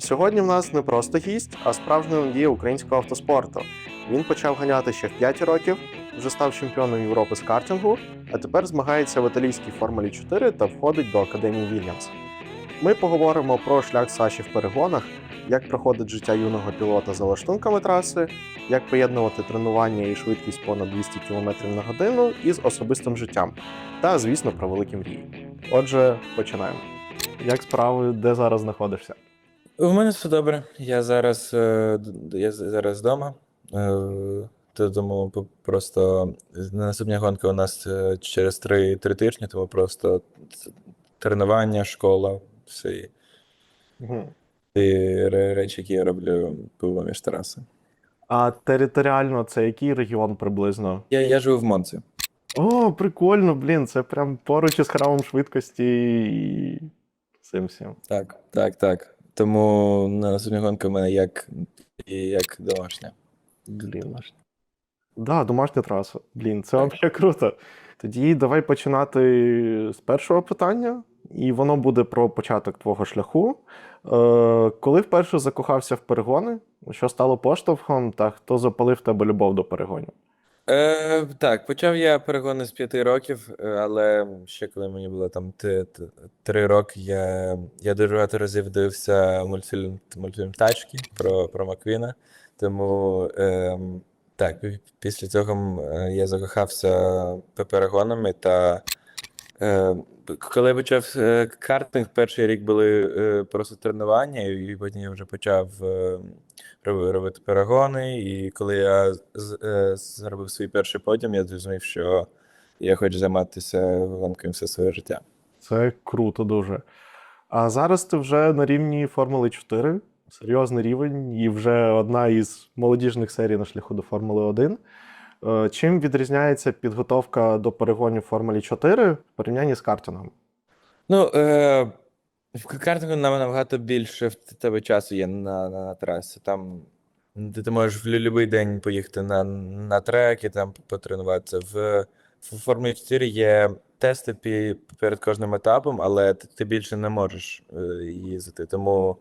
Сьогодні в нас не просто гість, а справжня надія українського автоспорту. Він почав ганяти ще в 5 років, вже став чемпіоном Європи з картингу, а тепер змагається в італійській Формулі 4 та входить до Академії Вільямс. Ми поговоримо про шлях Саші в перегонах, як проходить життя юного пілота за лаштунками траси, як поєднувати тренування і швидкість понад 200 км на годину із особистим життям, та, звісно, про великі мрії. Отже, починаємо. Як справи, де зараз знаходишся? У мене все добре. Я зараз, е, я зараз вдома. Е, то Тому просто наступна гонка у нас е, через три, три тижні, тому просто ц- тренування, школа, всі Мгм. ті ре- речі, які я роблю поміж траси. А територіально це який регіон приблизно? Я, я живу в Монці. О, прикольно, блін, це прям поруч із храмом швидкості і цим всім. Так, так, так. Тому наступна гонка в мене як, як домашня. Блін, наш. Да, домашня траса. Блін, це взагалі круто. Тоді давай починати з першого питання, і воно буде про початок твого шляху. Е, коли вперше закохався в перегони, що стало поштовхом, та хто запалив тебе любов до перегонів? Е, так, почав я перегони з п'яти років, е, але ще коли мені було там т- т- три роки, я, я дуже багато разів дивився мультфільм, мультфільм Тачки про, про Маквіна. Тому ем, так, пі- після цього е, я закохався пе- перегонами та е, коли я почав е, картинг, перший рік були е, просто тренування, і потім я вже почав е, роби- робити перегони. І коли я е, зробив свій перший подіум, я зрозумів, що я хочу займатися гонкою все своє життя. Це круто дуже. А зараз ти вже на рівні Формули 4, серйозний рівень, і вже одна із молодіжних серій на шляху до Формули 1. Е, Чим відрізняється підготовка до перегонів Формулі 4 в порівнянні з картингом? Ну, е, в картингу набагато більше в тебе часу є на, на, на трасі. Там ти, ти можеш в будь-який день поїхати на, на трек і там потренуватися. В, в Формулі 4 є тести пі, перед кожним етапом, але ти, ти більше не можеш е, їздити. Тому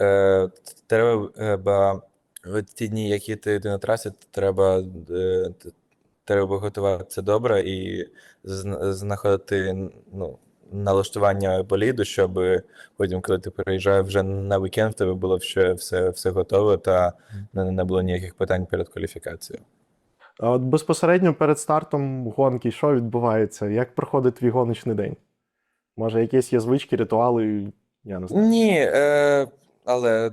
е, треба е, ті дні, які ти, ти на трасі, треба, е, треба готуватися добре і зна- знаходити ну, налаштування боліду, щоб потім, коли ти переїжджаєш вже на вікенд, в тебе було ще все, все готове та не, не було ніяких питань перед кваліфікацією. А от безпосередньо перед стартом гонки, що відбувається? Як проходить твій гоночний день? Може, якісь є звички, ритуали? Я не знаю. Ні, е, але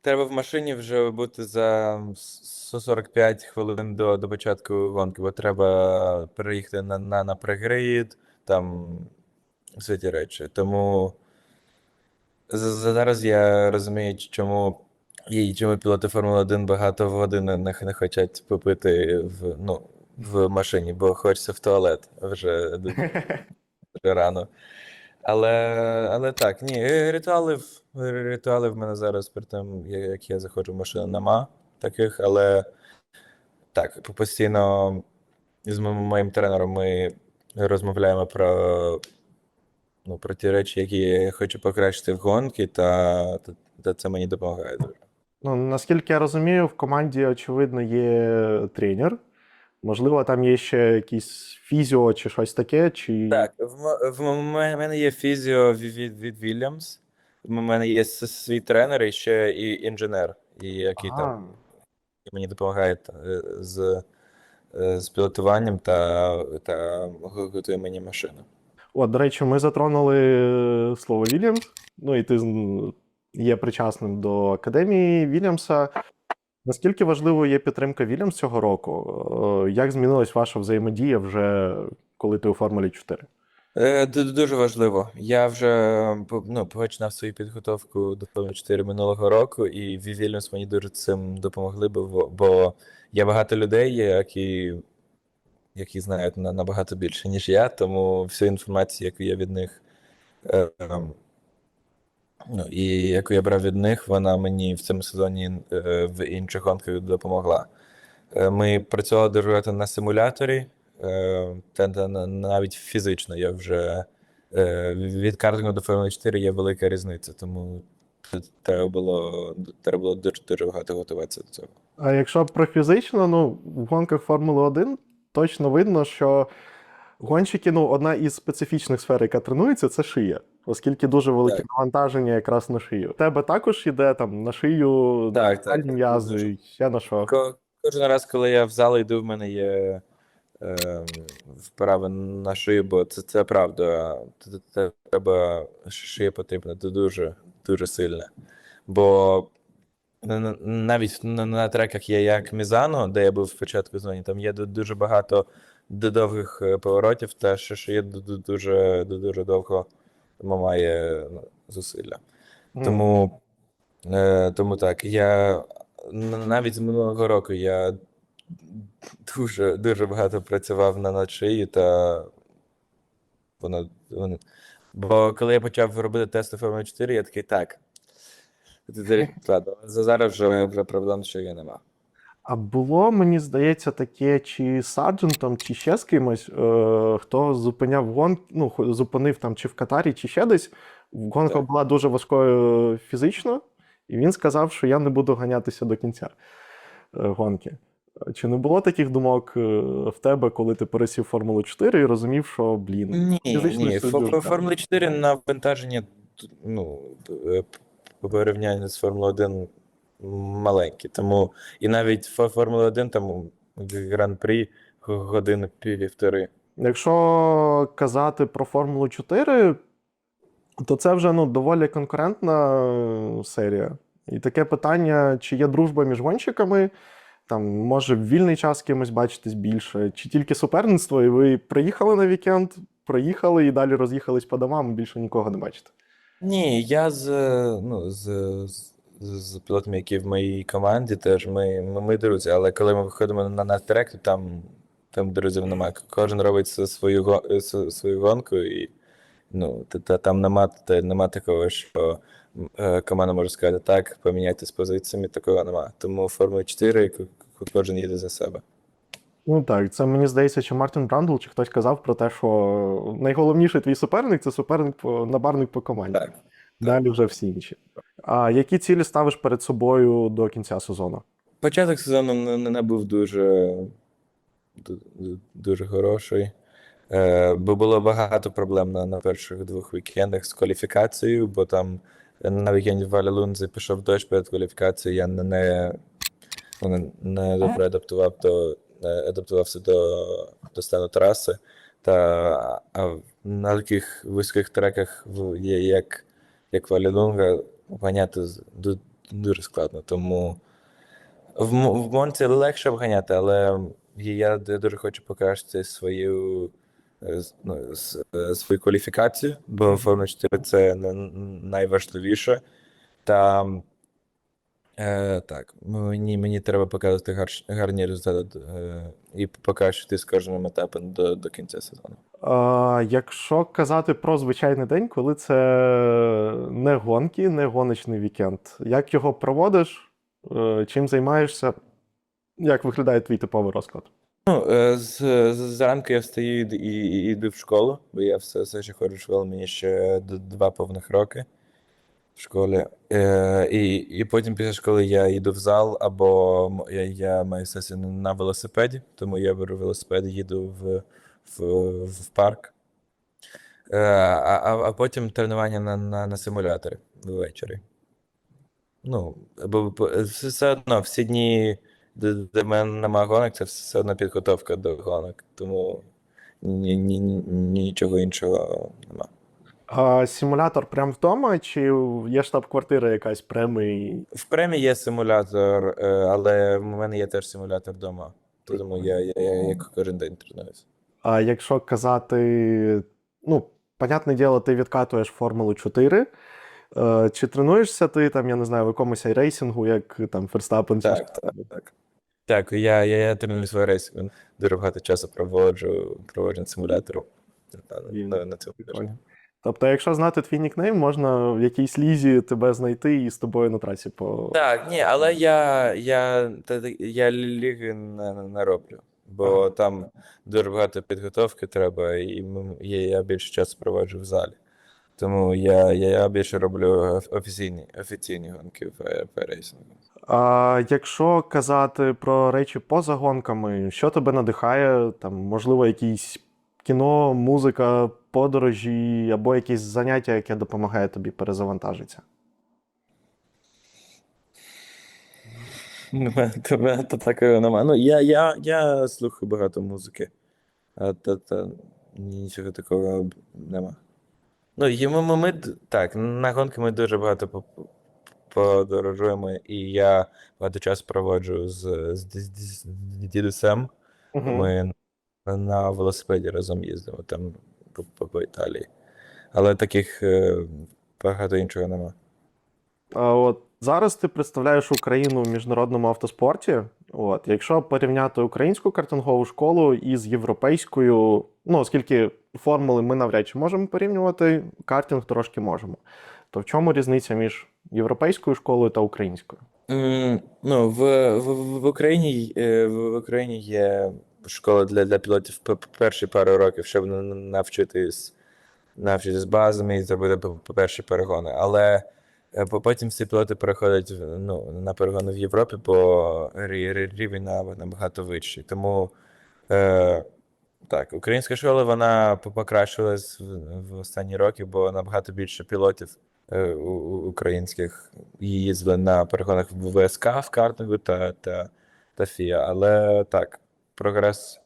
треба в машині вже бути за с- 45 хвилин до, до початку гонки, бо треба переїхати на, на, на пригрид, там всі ті речі. Тому зараз я розумію, чому, і чому пілоти Формули 1 багато води не, не, хочуть попити в, ну, в машині, бо хочеться в туалет вже дуже рано. Але, але так, ні, е, ритуалів, ритуали в мене зараз перед тим, як я заходжу в машину, нема таких, але так, постійно з моїм тренером ми розмовляємо про, ну, про ті речі, які я хочу покращити в гонки, та, та, та це мені допомагає дуже. Ну, наскільки я розумію, в команді, очевидно, є тренер. Можливо, там є ще якийсь фізіо чи щось таке, чи. Так, в, в мене є фізіо від, від, Williams, в мене є свій тренер і ще і інженер, і який А, там мені допомагає е, з, е, з пілотуванням та, та готує мені машину. От, до речі, ми затронули е, слово Вільямс. Ну і ти є причасним до академії Вільямса. Наскільки важливою є підтримка Вільямс цього року? Е, Як змінилась ваша взаємодія вже коли ти у Формулі 4? Е, Дуже важливо. Я вже ну, починав свою підготовку до Формули 4 минулого року, і Вільямс мені дуже цим допомогли, бо, бо є багато людей, які, які знають на- набагато більше, ніж я, тому всю інформацію, яку я від них е, ну, і яку я брав від них, вона мені в цьому сезоні е, в інших гонках допомогла. Е, Ми працювали дуже на симуляторі, е, та навіть фізично я вже е, від картингу до Формули 4 є велика різниця, тому треба було, треба було дуже, дуже багато готуватися до цього. А якщо про фізично, ну, в гонках Формули 1 точно видно, що гонщики, ну, одна із специфічних сфер, яка тренується, це шия. Оскільки дуже велике Так. навантаження якраз на шию. У тебе також іде там на шию, Так, так. м'язи, ще на що. Ко- Кожен раз, коли я в зал йду, в мене є е, вправи на шию, бо це, це правда. Т- Треба шия потрібна д- дуже, дуже сильно. Бо навіть на, на треках є як Мізано, де я був спочатку зоні, там є дуже багато довгих е, поворотів, та ще шия ду- ду- дуже, дуже довго має ну, зусилля. Тому, е, тому так, я навіть з минулого року я дуже, дуже багато працював на над шиєю, та воно, воно. Бо коли я почав робити тести Формули 4, я такий так. За- Зараз вже, вже проблем з шиєю нема. А було, мені здається, таке, чи з Сарджентом, чи ще з кимось, е, хто зупиняв гон, ну, зупинив там чи в Катарі, чи ще десь. Гонка Так. була дуже важкою фізично, і він сказав, що я не буду ганятися до кінця е, гонки. Чи не було таких думок е, в тебе, коли ти пересів Формулу 4 і розумів, що, блін, Ні, ні. Формула 4 навантаження, т- ну, е, по порівнянню з Формулою 1 маленькі. Тому і навіть Формула 1 там гран-прі години півтори. Якщо казати про Формулу 4, то це вже ну, доволі конкурентна е, серія. І таке питання: чи є дружба між гонщиками, там, може, в вільний час кимось бачитись більше, чи тільки суперництво, і ви приїхали на вікенд, проїхали і далі роз'їхались по домам, більше нікого не бачите. Ні, я з, е, ну, з, з, з пілотами, які в моїй команді, теж ми, ми, ми друзі, але коли ми виходимо на, на трек, то там, там друзів немає. Кожен робить свою, го- е, с- свою гонку, і ну, та, та, там нема, та, нема такого, що е, команда може сказати, так, поміняйте з позиціями, такого нема. Тому Формула 4 к- к- кожен їде за себе. Ну так, це мені здається, чи Мартін Брандл, чи хтось казав про те, що найголовніший твій суперник це суперник напарник по команді. Так. Далі вже всі інші. А які цілі ставиш перед собою до кінця сезону? Початок сезону не, не- був дуже, ду- ду- дуже хороший. Е, бо було багато проблем на, на перших двох вікендах з кваліфікацією, бо там на вікенді в Валялунзі пішов дощ перед кваліфікацією, я не, не, не, добре адаптував до, адаптувався до, до стану траси. Та а на таких вузьких треках є як, як Валялунга ганяти з- дуже складно. Тому в, в Монці легше вганяти, але я дуже хочу покращити свою, е, ну, е, свою кваліфікацію, бо Формула 4 це на- найважливіше. Та е, так, мені, мені треба показувати гар, гарні результати е, і покращити з кожним етапом до, до кінця сезону. А, якщо казати про звичайний день, коли це не гонки, не гоночний вікенд, як його проводиш, Е, чим займаєшся, як виглядає твій типовий розклад? Ну, е, з, з- зранку я встаю і, і, і йду в школу, бо я все, все ще ходжу в школу, мені ще два повних роки в школі. Е, і, і потім після школи я йду в зал, або я, я маю сесію на велосипеді, тому я беру велосипед і їду в, в, в парк. Е, а, а, потім тренування на, на, на симуляторі ввечері. Ну, бо бо все одно всі дні, де, мене немає гонок, це все одно підготовка до гонок. Тому ні, ні, ні, нічого іншого нема. А симулятор прямо вдома, чи є штаб-квартира якась преми? В премі є симулятор, е, але в мене є теж симулятор вдома. Тому я, я, я, я кожен день тренуюся. А якщо казати, ну, понятне діло, ти відкатуєш Формулу 4. Е, Чи тренуєшся ти там, я не знаю, в якомусь рейсингу, як там Ферстапен? Так, так, так. Так, я, я, я треную свій рейс. Дуже багато часу проводжу, проводжу на симуляторі. На, на, на цьому. Тобто, якщо знати твій нікнейм, можна в якійсь лізі тебе знайти і з тобою на трасі по. Так, ні, але я, я, я ліги не, не роблю, бо Ага. там дуже багато підготовки треба, і я, я більше часу проводжу в залі. Тому я, я, я більше роблю офіційні, офіційні гонки в е, по рейсингу. А якщо казати про речі поза гонками, що тебе надихає? Там, можливо, якісь кіно, музика, подорожі або якісь заняття, яке допомагає тобі перезавантажитися? Мене то, в мене то такого нема. Ну, я, я, я слухаю багато музики, а та, та, нічого такого нема. Ну, є, ми, ми, ми так, на гонки ми дуже багато по- по- подорожуємо, і я багато часу проводжу з, з, ді- з дідусем. Ми на велосипеді разом їздимо там по, по, по Італії. Але таких е, багато іншого нема. А от зараз ти представляєш Україну в міжнародному автоспорті. От, якщо порівняти українську картингову школу із європейською, ну оскільки формули ми навряд чи можемо порівнювати, картинг трошки можемо. То в чому різниця між європейською школою та українською? М, Ну, в, в, в Україні, е, в Україні є школа для, для пілотів перші пару років, щоб на- на- навчитись, навчитись базами і зробити перші перегони. Але е, потім всі пілоти переходять ну, на перегони в Європі, бо рі- рі- рівень набагато вищий. Тому е, так, українська школа вона покращилась в, останні роки, бо набагато більше пілотів е, українських їздили на перегонах в ВСК в картингу та, та, та ФІА. Але так, прогрес,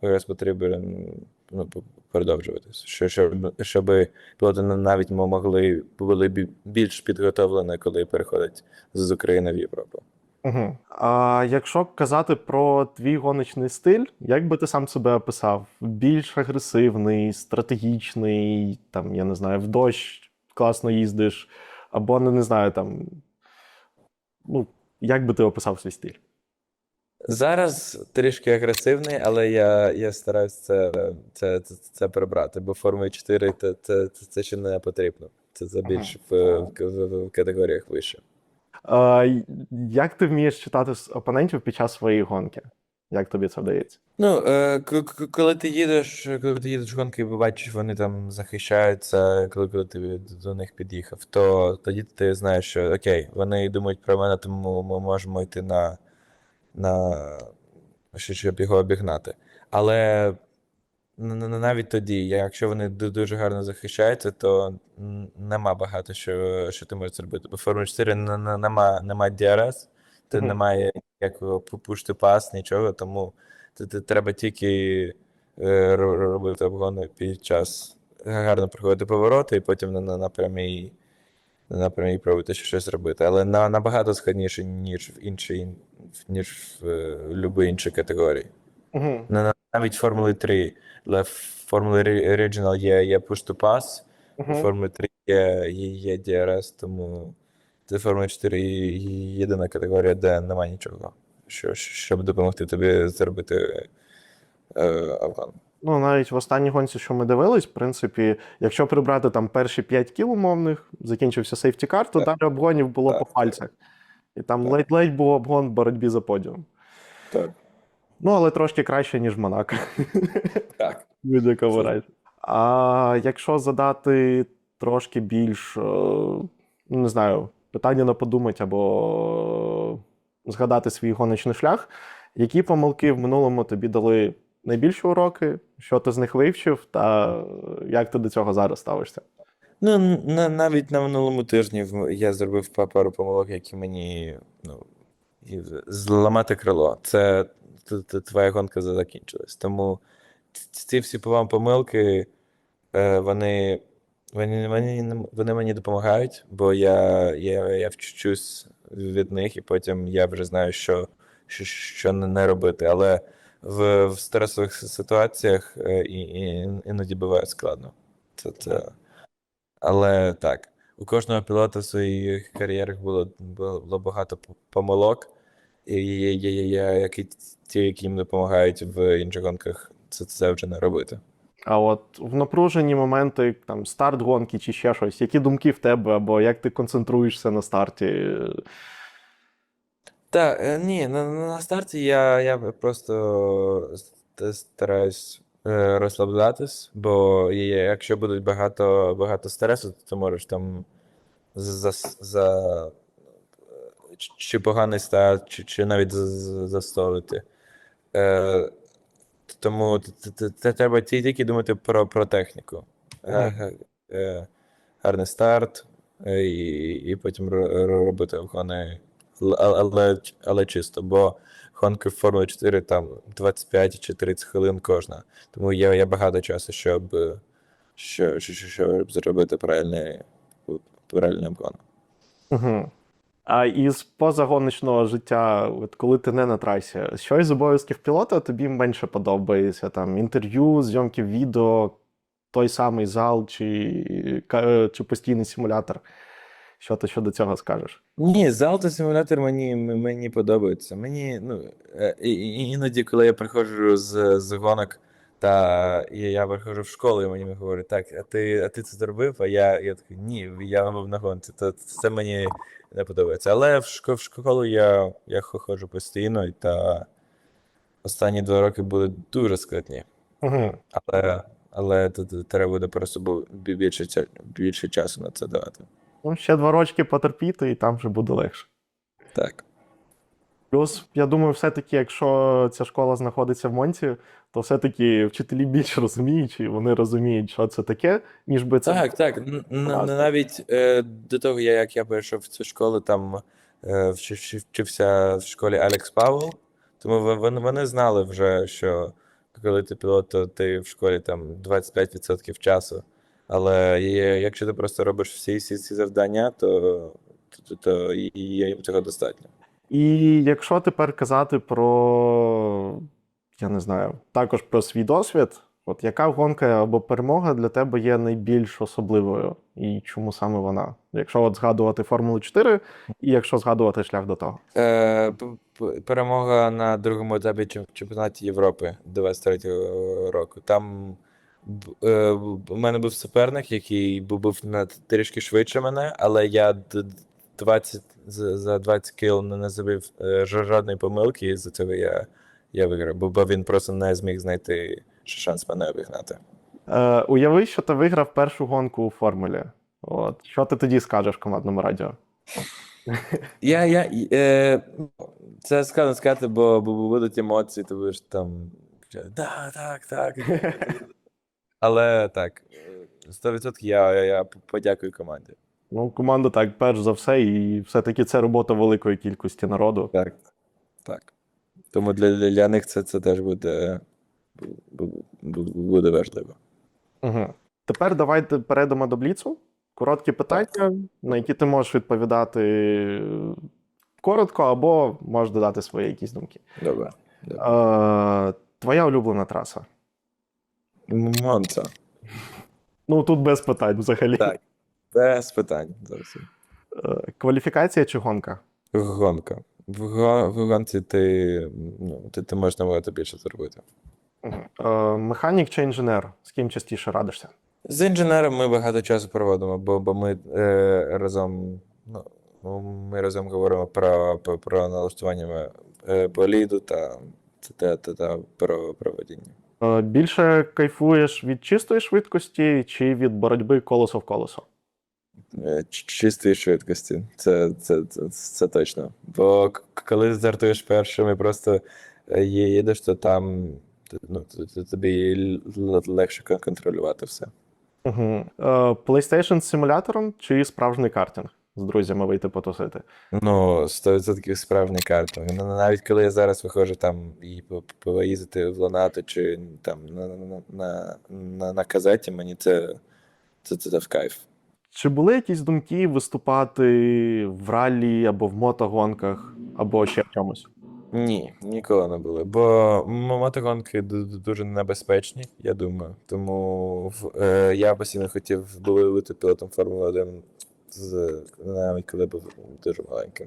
прогрес потрібен ну, п- продовжуватись. Що, щоб, щоб пілоти навіть могли були більш підготовлені, коли переходять з України в Європу. Угу. А якщо казати про твій гоночний стиль, як би ти сам себе описав? Більш агресивний, стратегічний, там, я не знаю, в дощ класно їздиш, або ну, не знаю, там. Ну, як би ти описав свій стиль? Зараз трішки агресивний, але я, я стараюсь це, це, це, це прибрати, бо Формула 4 це, це, це, це ще не потрібно. Це, це більше в, в, в, в категоріях вище. А, як ти вмієш читати с- опонентів під час своєї гонки? Як тобі це вдається? Ну, е, коли ти їдеш, коли ти їдеш гонки і бачиш, вони там захищаються, коли, коли ти до них під'їхав, то тоді ти знаєш, що окей, вони думають про мене, тому ми можемо йти на, на що- щоб його обігнати. Але навіть тоді, якщо вони дуже гарно захищаються, то нема багато що, що ти можеш зробити. Бо в Формулі 4 н- н- нема, нема DRS, ти немає ніякого пушти пас, нічого, тому ти, ти треба тільки е, робити обгони під час гарно проходити повороти і потім на, на, на прямій на прямій пробувати ще щось робити. Але на, набагато складніше, ніж в іншій, ніж в е, будь-якій іншій категорії. Угу. На- на- Навіть Формули 3. Для Формули Original є, є push to pass, Угу. Формулі 3 є, є, є DRS, тому це Формула 4 є- є єдина категорія, де немає нічого, що, щоб допомогти тобі зробити е, авгон. Ну, навіть в останній гонці, що ми дивились, в принципі, якщо прибрати там перші 5 кіл умовних, закінчився сейфті-кар, то далі обгонів було Так, по пальцях. І там ледь-ледь був обгон в боротьбі за подіум. Так. Ну, але трошки краще, ніж Монако. Так. Будь-якому Це- разі. А якщо задати трошки більш, е, ну, не знаю, питання на подумати або згадати свій гоночний шлях, які помилки в минулому тобі дали найбільші уроки, що ти з них вивчив, та е, як ти до цього зараз ставишся? Ну, на, навіть на минулому тижні я зробив па- пару помилок, які мені ну, зламати крило. Це твоя гонка закінчилась. Тому ці всі помилки, е, вони, вони, вони, вони мені допомагають, бо я, я, я вчусь від них, і потім я вже знаю, що, що, що не робити. Але в, в стресових ситуаціях е, і, і, іноді буває складно. Це, це... Але так, у кожного пілота в своїх кар'єрах було, було багато помилок, і є, є, є, є які, ті, які їм допомагають в інших гонках, це, це вже не робити. А от в напружені моменти, там старт гонки чи ще щось, які думки в тебе, або як ти концентруєшся на старті? Так, е, ні, на, на старті я, я просто стараюсь е, розслаблятись, бо якщо будуть багато, багато стресу, то ти можеш там за, за чи- поганий старт, чи, чи навіть за- за- застолити. Е, тому треба тільки думати про, про техніку. Га- е, Гарний старт, е, і, і потім ро- ро- робити а- але, але чисто, бо гонки в Формулі 4 там 25 чи 30 хвилин кожна. Тому є, є багато часу, щоб, е, що, що, що- щоб зробити правильний, правильний обгон. Угу. А із позагоночного життя, от коли ти не на трасі, що із обов'язків пілота тобі менше подобається? Там інтерв'ю, зйомки відео, той самий зал чи, чи постійний симулятор? Що ти щодо цього скажеш? Ні, зал симулятор мені, мені подобається. Мені, ну, е, іноді, коли я приходжу з, з гонок, та і я приходжу в школу, і мені говорять, так, а ти, а ти це зробив? А я, я такий, ні, я був на гонці, то це мені не подобається. Але в, шко, в школу я, я ходжу постійно, і та останні два роки були дуже складні. Угу. Але, але тут треба буде просто більше, більше часу на це давати. Ну, ще два рочки потерпіти, і там вже буде легше. Так. Плюс, я думаю, все-таки, якщо ця школа знаходиться в Монці, то все-таки вчителі більш розуміють, і вони розуміють, що це таке, ніж би це. Так, так. Навіть е, до того, я- як я перейшов в цю школу, там е, вчи- вчи- вчився в школі Алекс Павел, тому вони, вони знали вже, що коли ти пілот, то ти в школі там 25% часу. Але є- якщо ти просто робиш всі всі ці завдання, то, то, то, то і- їм цього достатньо. І якщо тепер казати про, я не знаю, також про свій досвід, от яка гонка або перемога для тебе є найбільш особливою, і чому саме вона? Якщо от згадувати Формулу 4, і якщо згадувати шлях до того. Е, перемога на другому етапі чемпіонаті Європи 23-го року. Там у мене був суперник, який був на трішки швидше мене, але я 20, за за 20 кіл не зробив е, жо- жодної помилки, і за цього я, я виграв, бо, він просто не зміг знайти шанс мене обігнати. Е, уяви, що ти виграв першу гонку у формулі. От що ти тоді скажеш командному радіо? Я, я, е, це складно сказати, бо, бо будуть емоції, ти будеш там. Да, так, так. Але так, е, 100% я, я, я подякую команді. Ну, команда так, перш за все, і все-таки це робота великої кількості народу. Так. Так. Тому для, для, для них це, це теж буде, бу- бу- буде важливо. Угу. Тепер давайте перейдемо до бліцу. Короткі питання, на які ти можеш відповідати е, коротко, або можеш додати свої якісь думки. Добре. Е, твоя улюблена траса. Монца. Ну тут без питань взагалі. Так. Без питань. Зовсім. Е, кваліфікація чи гонка? Гонка. В, го- в гонці ти, ну, ти, ти можеш набагато більше зробити. Е, механік чи інженер? З ким частіше радишся? З інженером ми багато часу проводимо, бо, бо ми е, разом, ну, ми разом говоримо про, про, про налаштування е, боліду та, та, та, та про проведення. Е, більше кайфуєш від чистої швидкості чи від боротьби колесо в колесо? Е, Чистої швидкості, це, це, це, це точно. Бо коли стартуєш першим і просто е, їдеш, то там ну, тобі легше контролювати все. Угу. PlayStation з симулятором чи справжній картинг? З друзями вийти потусити. Ну, 100% справжній картинг. Ну, Навіть коли я зараз виходжу там і по- по- поїздити в Лонату чи там на, на, на, на, на казеті, мені це, це, це, в кайф. Чи були якісь думки виступати в раллі або в мотогонках, або ще в чомусь? Ні, ніколи не було. Бо мотогонки ду- ду- дуже небезпечні, я думаю. Тому е, я постійно хотів бути пілотом Формули 1 з, навіть коли був дуже маленьким.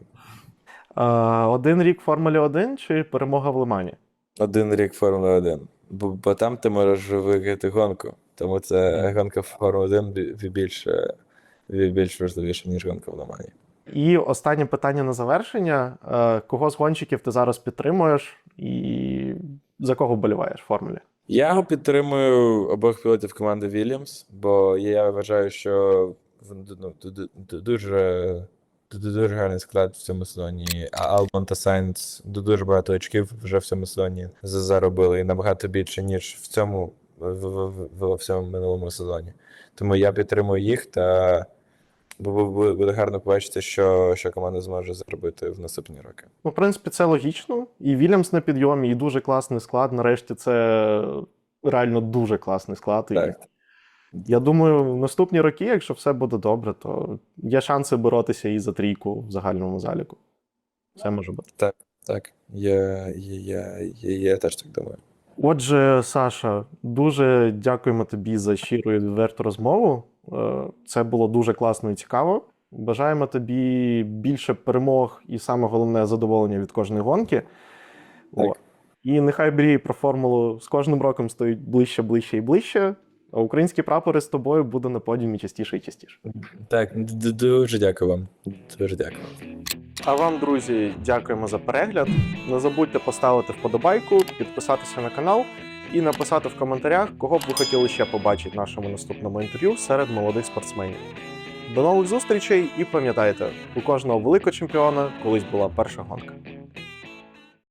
Е, один рік Формулі 1 чи перемога в Лимані? Один рік Формули 1. Бо, бо там ти можеш виграти гонку. Тому це гонка в Формулі 1 бі- бі- більш, бі- більш важливіша, ніж гонка в Ломані. І останнє питання на завершення: Е, кого з гонщиків ти зараз підтримуєш і за кого вболіваєш в формулі? Я підтримую обох пілотів команди Williams, бо я вважаю, що ну, ду- ду- ду- дуже, дуже гарний склад в цьому сезоні. А Албон та Сайнц дуже багато очків вже в цьому сезоні заробили і набагато більше, ніж в цьому в, в, в, в всьому минулому сезоні. Тому я підтримую їх та бу- бу- бу- буде гарно побачити, що, що команда зможе зробити в наступні роки. Ну, в принципі, це логічно. І Вільямс на підйомі, і дуже класний склад. Нарешті це реально дуже класний склад. Так. Я думаю, в наступні роки, якщо все буде добре, то є шанси боротися і за трійку в загальному заліку. Все може бути. Так, я, я, я, я, я теж так думаю. Отже, Саша, дуже дякуємо тобі за щиру і відверту розмову. Е, Це було дуже класно і цікаво. Бажаємо тобі більше перемог і саме головне задоволення від кожної гонки. Так. О. І нехай мрії про формулу з кожним роком стоїть ближче, ближче і ближче. А українські прапори з тобою буде на подіумі частіше і частіше. Так, дуже дякую вам. Дуже дякую. А вам, друзі, дякуємо за перегляд. Не забудьте поставити вподобайку, підписатися на канал і написати в коментарях, кого б ви хотіли ще побачити в нашому наступному інтерв'ю серед молодих спортсменів. До нових зустрічей і пам'ятайте, у кожного великого чемпіона колись була перша гонка.